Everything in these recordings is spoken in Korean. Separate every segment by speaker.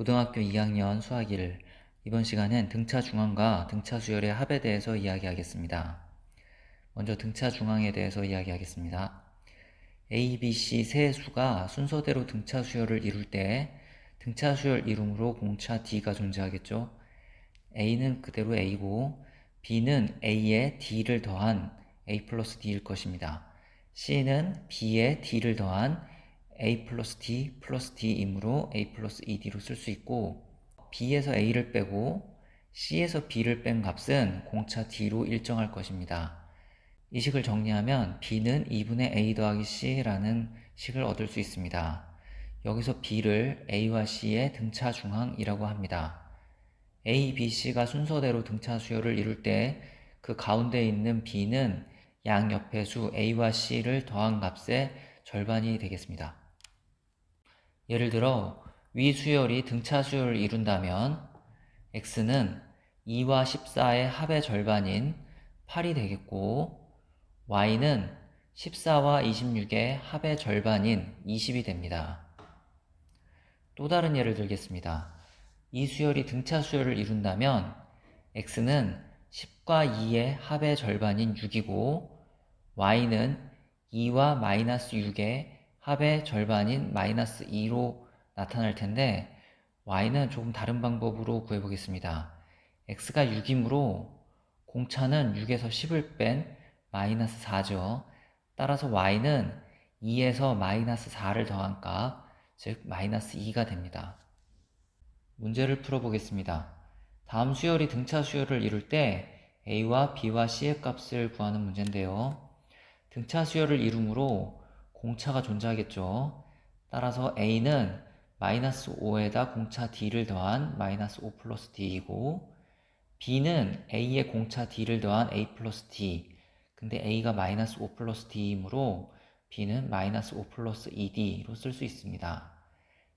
Speaker 1: 고등학교 2학년 수학 1 이번 시간엔 등차 중앙과 등차 수열의 합에 대해서 이야기하겠습니다. 먼저 등차 중앙에 대해서 이야기하겠습니다. A, B, C 세 수가 순서대로 등차 수열을 이룰 때 등차 수열 이름으로 공차 D가 존재하겠죠. A는 그대로 A고 B는 A에 D를 더한 A 플러스 D일 것입니다. C는 B에 D를 더한 A 플러스 D 플러스 D이므로 A 플러스 ED로 쓸 수 있고 B에서 A를 빼고 C에서 B를 뺀 값은 공차 D로 일정할 것입니다. 이 식을 정리하면 B는 2분의 A 더하기 C라는 식을 얻을 수 있습니다. 여기서 B를 A와 C의 등차 중앙이라고 합니다. A, B, C가 순서대로 등차 수열을 이룰 때 그 가운데 있는 B는 양 옆의 수 A와 C를 더한 값의 절반이 되겠습니다. 예를 들어 위 수열이 등차 수열을 이룬다면 x는 2와 14의 합의 절반인 8이 되겠고 y는 14와 26의 합의 절반인 20이 됩니다. 또 다른 예를 들겠습니다. 이 수열이 등차 수열을 이룬다면 x는 10과 2의 합의 절반인 6이고 y는 2와 마이너스 6의 합의 절반인 마이너스 2로 나타날 텐데 y는 조금 다른 방법으로 구해보겠습니다. x가 6이므로 공차는 6에서 10을 뺀 마이너스 4죠. 따라서 y는 2에서 마이너스 4를 더한 값, 즉 마이너스 2가 됩니다. 문제를 풀어보겠습니다. 다음 수열이 등차 수열을 이룰 때 a와 b와 c의 값을 구하는 문제인데요. 등차 수열을 이루므로 공차가 존재하겠죠. 따라서 a는 마이너스 5에다 공차 d를 더한 마이너스 5 플러스 d이고 b는 a의 공차 d를 더한 a 플러스 d 근데 a가 마이너스 5 플러스 d이므로 b는 마이너스 5 플러스 2d로 쓸 수 있습니다.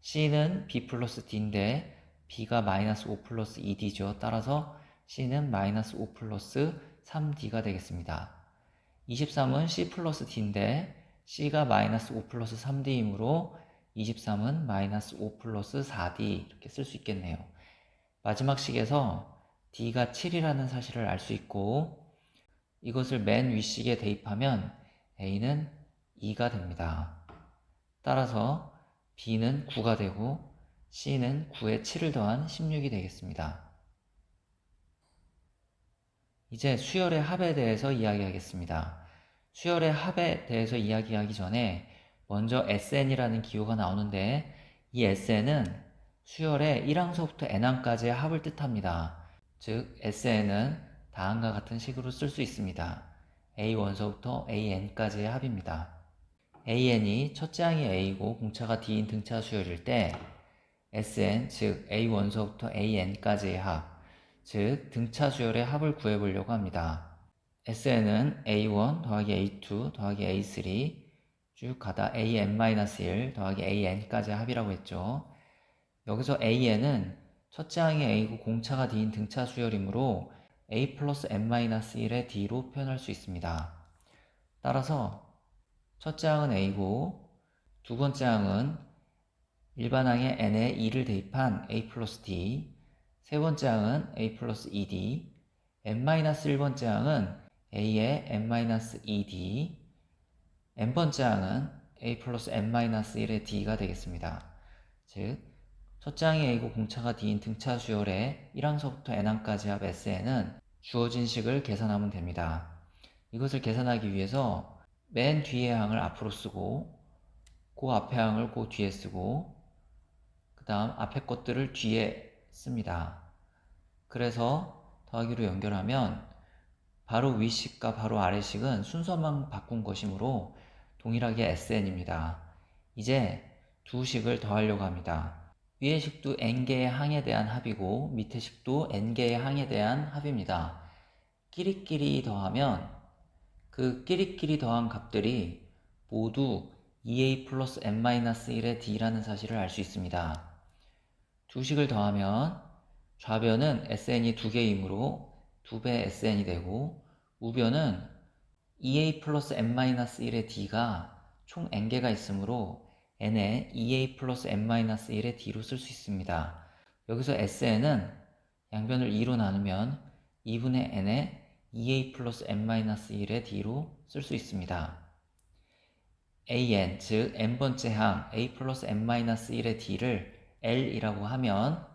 Speaker 1: c는 b 플러스 d인데 b가 마이너스 5 플러스 2d죠. 따라서 c는 마이너스 5 플러스 3d가 되겠습니다. 23은 c 플러스 d인데 c가 마이너스 5 플러스 3d이므로 23은 마이너스 5 플러스 4d 이렇게 쓸 수 있겠네요. 마지막 식에서 d가 7이라는 사실을 알 수 있고 이것을 맨 윗식에 대입하면 a는 2가 됩니다. 따라서 b는 9가 되고 c는 9에 7을 더한 16이 되겠습니다. 이제 수열의 합에 대해서 이야기하겠습니다. 수열의 합에 대해서 이야기하기 전에 먼저 SN이라는 기호가 나오는데 이 SN은 수열의 1항서부터 n항까지의 합을 뜻합니다. 즉 SN은 다음과 같은 식으로 쓸 수 있습니다. A1서부터 AN까지의 합입니다. AN이 첫째 항이 A고 공차가 D인 등차 수열일 때 SN 즉 A1서부터 AN까지의 합, 즉 등차 수열의 합을 구해보려고 합니다. SN은 A1 더하기 A2 더하기 A3 쭉 가다 AN-1 더하기 AN까지 합이라고 했죠. 여기서 AN은 첫째 항이 A고 공차가 D인 등차 수열이므로 A 플러스 N-1의 D로 표현할 수 있습니다. 따라서 첫째 항은 A고 두 번째 항은 일반 항에 N에 2를 대입한 A 플러스 D 세 번째 항은 A 플러스 ED N-1번째 항은 A의 N-2D n번째 항은 A 플러스 N-1의 D가 되겠습니다. 즉, 첫째 항이 A고 공차가 D인 등차 수열의 1항서부터 N항까지 합 SN은 주어진 식을 계산하면 됩니다. 이것을 계산하기 위해서 맨 뒤의 항을 앞으로 쓰고 그 앞에 항을 그 뒤에 쓰고 그 다음 앞에 것들을 뒤에 씁니다. 그래서 더하기로 연결하면 바로 위식과 바로 아래식은 순서만 바꾼 것이므로 동일하게 SN입니다. 이제 두 식을 더하려고 합니다. 위의 식도 n개의 항에 대한 합이고 밑의 식도 n개의 항에 대한 합입니다. 끼리끼리 더하면 그 끼리끼리 더한 값들이 모두 2a 플러스 n-1의 d라는 사실을 알 수 있습니다. 두 식을 더하면 좌변은 sn이 두 개이므로 2배 sn이 되고 우변은 2a 플러스 n-1의 d가 총 n개가 있으므로 n에 2a 플러스 n-1의 d로 쓸 수 있습니다. 여기서 SN은 양변을 2로 나누면 2분의 n에 2a 플러스 n-1의 d로 쓸 수 있습니다. an, 즉 n번째 항 a 플러스 n-1의 d를 l이라고 하면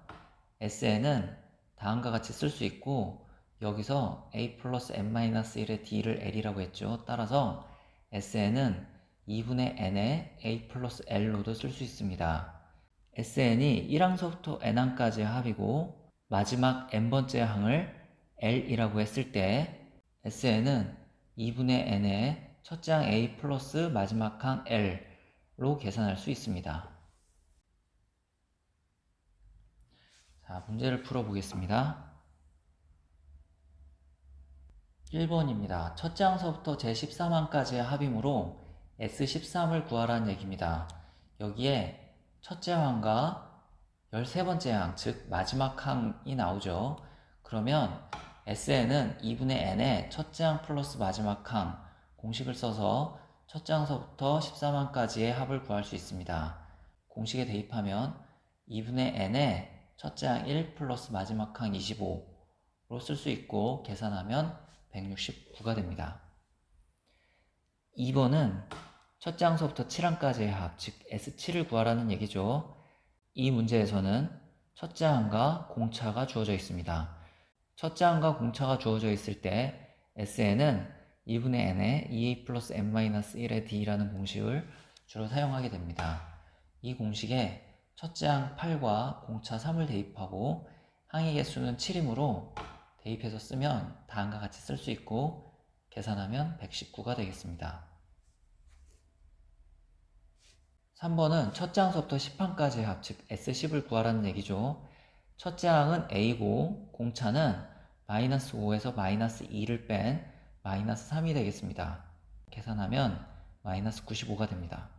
Speaker 1: sn은 다음과 같이 쓸 수 있고 여기서 a 플러스 n-1의 d를 l이라고 했죠. 따라서 sn은 2분의 n에 a 플러스 l로도 쓸 수 있습니다. sn이 1항서부터 n항까지의 합이고 마지막 n번째 항을 l이라고 했을 때 sn은 2분의 n의 첫째 항 a 플러스 마지막 항 l로 계산할 수 있습니다. 자, 문제를 풀어보겠습니다. 1번입니다. 첫째 항서부터 제13항까지의 합이므로 S13을 구하라는 얘기입니다. 여기에 첫째 항과 13번째 항, 즉 마지막 항이 나오죠. 그러면 SN은 2분의 n의 첫째 항 플러스 마지막 항 공식을 써서 첫째 항서부터 13항까지의 합을 구할 수 있습니다. 공식에 대입하면 2분의 n의 첫째 항 1 플러스 마지막 항 25로 쓸 수 있고 계산하면 169가 됩니다. 2번은 첫째 항서부터 7항까지의 합, 즉 S7을 구하라는 얘기죠. 이 문제에서는 첫째 항과 공차가 주어져 있습니다. 첫째 항과 공차가 주어져 있을 때 SN은 2분의 n에 2a 플러스 n-1의 d라는 공식을 주로 사용하게 됩니다. 이 공식에 첫째 항 8과 공차 3을 대입하고 항의 개수는 7이므로 대입해서 쓰면 다음과 같이 쓸 수 있고 계산하면 119가 되겠습니다. 3번은 첫째 항서부터 10항까지의 합, 즉 S10을 구하라는 얘기죠. 첫째 항은 A고 공차는 마이너스 5에서 마이너스 2를 뺀 마이너스 3이 되겠습니다. 계산하면 마이너스 95가 됩니다.